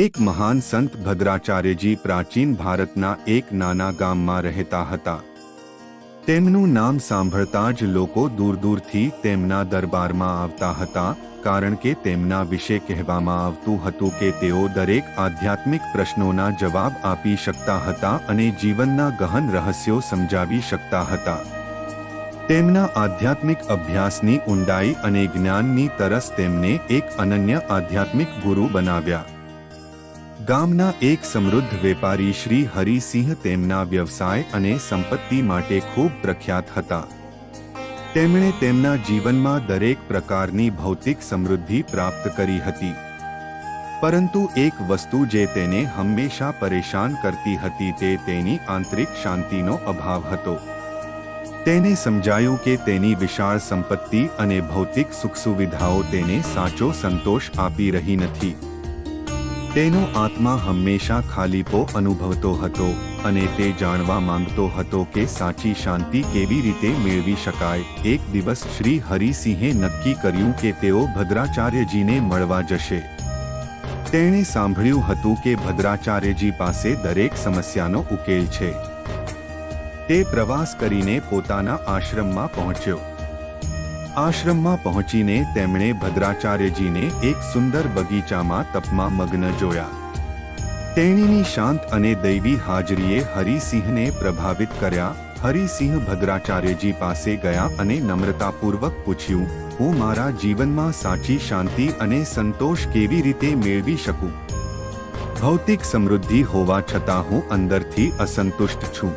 એક મહાન સંત ભદ્રાચાર્યજી પ્રાચીન ભારતના એક નાના ગામમાં રહેતા હતા. તેમનું નામ સાંભળતા જ લોકો દૂર દૂરથી તેમના દરબારમાં આવતા હતા, કારણ કે તેમના વિશે કહેવામાં આવતું હતું કે તેઓ દરેક આધ્યાત્મિક પ્રશ્નોના જવાબ આપી શકતા હતા અને જીવનના ગહન રહસ્યો સમજાવી શકતા હતા. તેમના આધ્યાત્મિક અભ્યાસની ઊંડાઈ અને જ્ઞાનની તરસ તેમને એક અનન્ય આધ્યાત્મિક ગુરુ બનાવ્યા. ગામના એક સમૃદ્ધ વેપારી શ્રી હરિસિંહ તેમના વ્યવસાય અને સંપત્તિ માટે ખૂબ પ્રખ્યાત હતા. તેમણે તેમના જીવનમાં દરેક પ્રકારની ભૌતિક સમૃદ્ધિ પ્રાપ્ત કરી હતી. પરંતુ એક વસ્તુ જે તેને હંમેશા પરેશાન કરતી હતી તે તેની આંતરિક શાંતિનો અભાવ હતો. તેને સમજાયું કે તેની વિશાળ સંપત્તિ અને ભૌતિક સુખ સુવિધાઓ તેને સાચો સંતોષ આપી રહી નથી. તેનો આત્મા હંમેશા ખાલીપો અનુભવતો હતો અને તે જાણવા માંગતો હતો કે સાચી શાંતિ કેવી રીતે મેળવી શકાય. એક દિવસ શ્રી હરિસિંહે નક્કી કર્યું કે તેઓ ભદ્રાચાર્યજીને મળવા જશે. તેણે સાંભળ્યું હતું કે ભદ્રાચાર્યજી પાસે દરેક સમસ્યાનો ઉકેલ છે. તે પ્રવાસ કરીને પોતાના આશ્રમમાં પહોંચ્યો. આશ્રમમાં પહોંચીને તેમણે ભદ્રાચાર્યજીને એક સુંદર બગીચામાં તપમાં મગ્ન જોયા. તેણીની શાંત અને દૈવી હાજરીએ હરિસિંહને પ્રભાવિત કર્યા. હરિસિંહ ભદ્રાચાર્યજી પાસે ગયા અને નમ્રતાપૂર્વક પૂછ્યું, હું મારા જીવનમાં સાચી શાંતિ અને સંતોષ કેવી રીતે મેળવી શકું? ભૌતિક સમૃદ્ધિ હોવા છતાં હું અંદરથી અસંતુષ્ટ છું.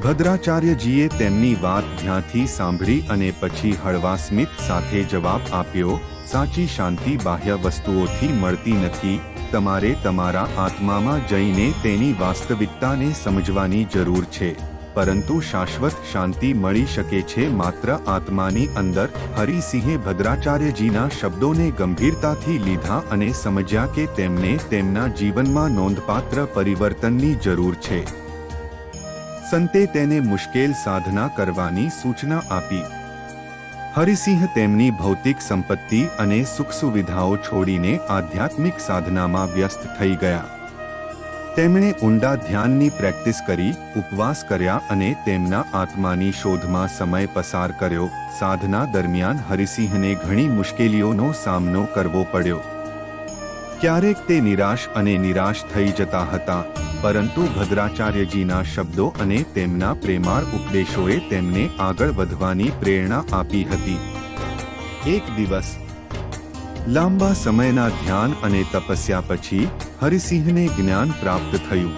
ભદ્રાચાર્યજીએ તેમની વાત ધ્યાંથી સાંભળી અને પછી હળવા સ્મિત સાથે જવાબ આપ્યો, સાચી શાંતિ બાહ્ય વસ્તુઓથી મળતી નથી. તમારે તમારા આત્મામાં જઈને તેની વાસ્તવિકતાને સમજવાની જરૂર છે. પરંતુ શાશ્વત શાંતિ મળી શકે છે માત્ર આત્માની અંદર. હરિસિંહે ભદ્રાચાર્યજીના શબ્દોને ગંભીરતાથી લીધા અને સમજ્યા કે તેમને તેમના જીવનમાં નોંધપાત્ર પરિવર્તનની જરૂર છે. સંતે તેને મુશ્કેલ સાધના કરવાની સૂચના આપી. હરિસિંહ તેમની ભૌતિક સંપત્તિ અને સુખ સુવિધાઓ છોડીને આધ્યાત્મિક સાધનામાં વ્યસ્ત થઈ ગયા. તેમણે ઊંડા ધ્યાનની પ્રેક્ટિસ કરી, ઉપવાસ કર્યા અને તેમના આત્માની શોધમાં સમય પસાર કર્યો. સાધના દરમિયાન હરિસિંહને ઘણી મુશ્કેલીઓનો સામનો કરવો પડ્યો. ક્યારેક તે નિરાશ અને નિરાશ થઈ જતા હતા, પરંતુ ભદ્રાચાર્યજીના શબ્દો અને તેમના પ્રેમાળ ઉપદેશોએ તેમને આગળ વધવાની પ્રેરણા આપી હતી. એક દિવસ, લાંબા સમયના ધ્યાન અને તપસ્યા પછી હરિસિંહને જ્ઞાન પ્રાપ્ત થયું.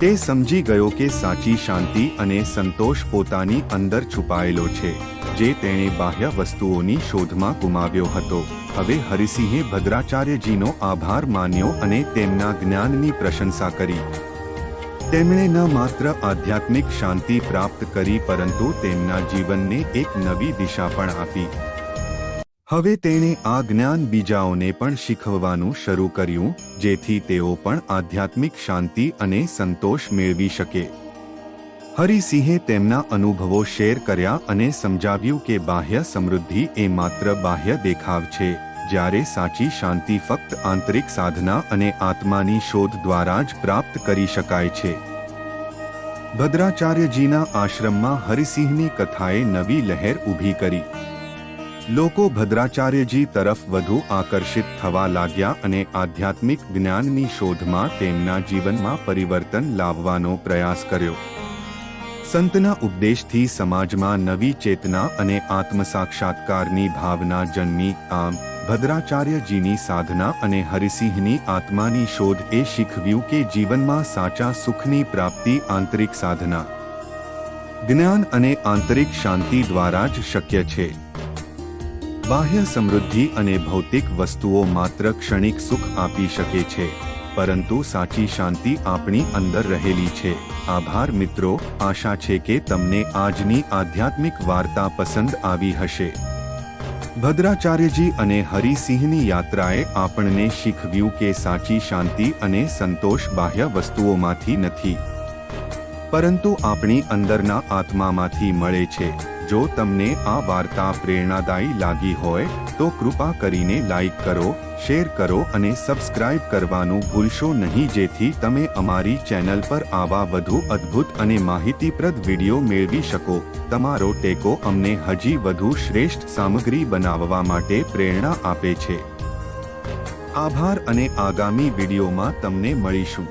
તે સમજી ગયો કે સાચી શાંતિ અને સંતોષ પોતાની અંદર છુપાયેલો છે. જે તેણે બાહ્ય વસ્તુઓની શોધમાં ગુમાવ્યો હતો. હવે હરિસિંહે ભદ્રાચાર્યજીનો આભાર માન્યો અને તેમના જ્ઞાનની પ્રશંસા કરી. તેમણે ન માત્ર આધ્યાત્મિક શાંતિ પ્રાપ્ત કરી, પરંતુ તેમના જીવનને એક નવી દિશા પણ આપી. હવે તેણે આ જ્ઞાન બીજાઓને પણ શીખવવાનું શરૂ કર્યું, જેથી તેઓ પણ આધ્યાત્મિક શાંતિ અને સંતોષ મેળવી શકે. હરિસિંહે તેમના અનુભવો શેર કર્યા અને સમજાવ્યું કે બાહ્ય સમૃદ્ધિ એ માત્ર બાહ્ય દેખાવ છે. જ્યારે સાચી શાંતિ ફક્ત આંતરિક સાધના અને આત્માની શોધ દ્વારા જ પ્રાપ્ત કરી શકાય છે. ભદ્રાચાર્યજીના આશ્રમમાં હરિસિંહની કથાએ નવી લહેર ઊભી કરી. લોકો ભદ્રાચાર્યજી તરફ વધુ આકર્ષિત થવા લાગ્યા અને આધ્યાત્મિક જ્ઞાનની શોધમાં તેમના જીવનમાં પરિવર્તન લાવવાનો પ્રયાસ કર્યો. સંતના ઉપદેશથી સમાજમાં નવી ચેતના અને આત્મસાક્ષાત્કારની ભાવના જન્મી. આમ, ભદ્રાચાર્યજીની સાધના અને હરિસિંહની આત્માની શોધ એ શીખવ્યું કે જીવનમાં સાચા સુખની પ્રાપ્તિ આંતરિક સાધના. જ્ઞાન અને આંતરિક શાંતિ દ્વારા જ શક્ય છે. બાહ્ય સમૃદ્ધિ અને ભૌતિક વસ્તુઓ માત્ર ક્ષણિક સુખ આપી શકે છે. પરંતુ સાચી શાંતિ આપણી અંદર રહેલી છે. આભાર મિત્રો, આશા છે કે તમને આજની આધ્યાત્મિક વાર્તા પસંદ આવી હશે. ભદ્રાચાર્યજી અને હરિસિંહની યાત્રાએ આપણને શીખવ્યું કે સાચી શાંતિ અને સંતોષ બાહ્ય વસ્તુઓમાંથી નથી. પરંતુ આપણી અંદરના આત્મામાંથી મળે છે. જો તમને આ વાર્તા પ્રેરણાદાયી લાગી હોય, તો કૃપા કરીને લાઈક કરો, શેર કરો અને સબસ્ક્રાઇબ કરવાનું ભૂલશો નહીં. જેથી તમે અમારી ચેનલ પર આવા વધુ અદ્ભુત અને માહિતીપ્રદ વીડિયો મેળવી શકો. તમારો ટેકો અમને હજી વધુ શ્રેષ્ઠ સામગ્રી બનાવવા માટે પ્રેરણા આપે છે. આભાર અને આગામી વિડીયોમાં તમને મળીશું.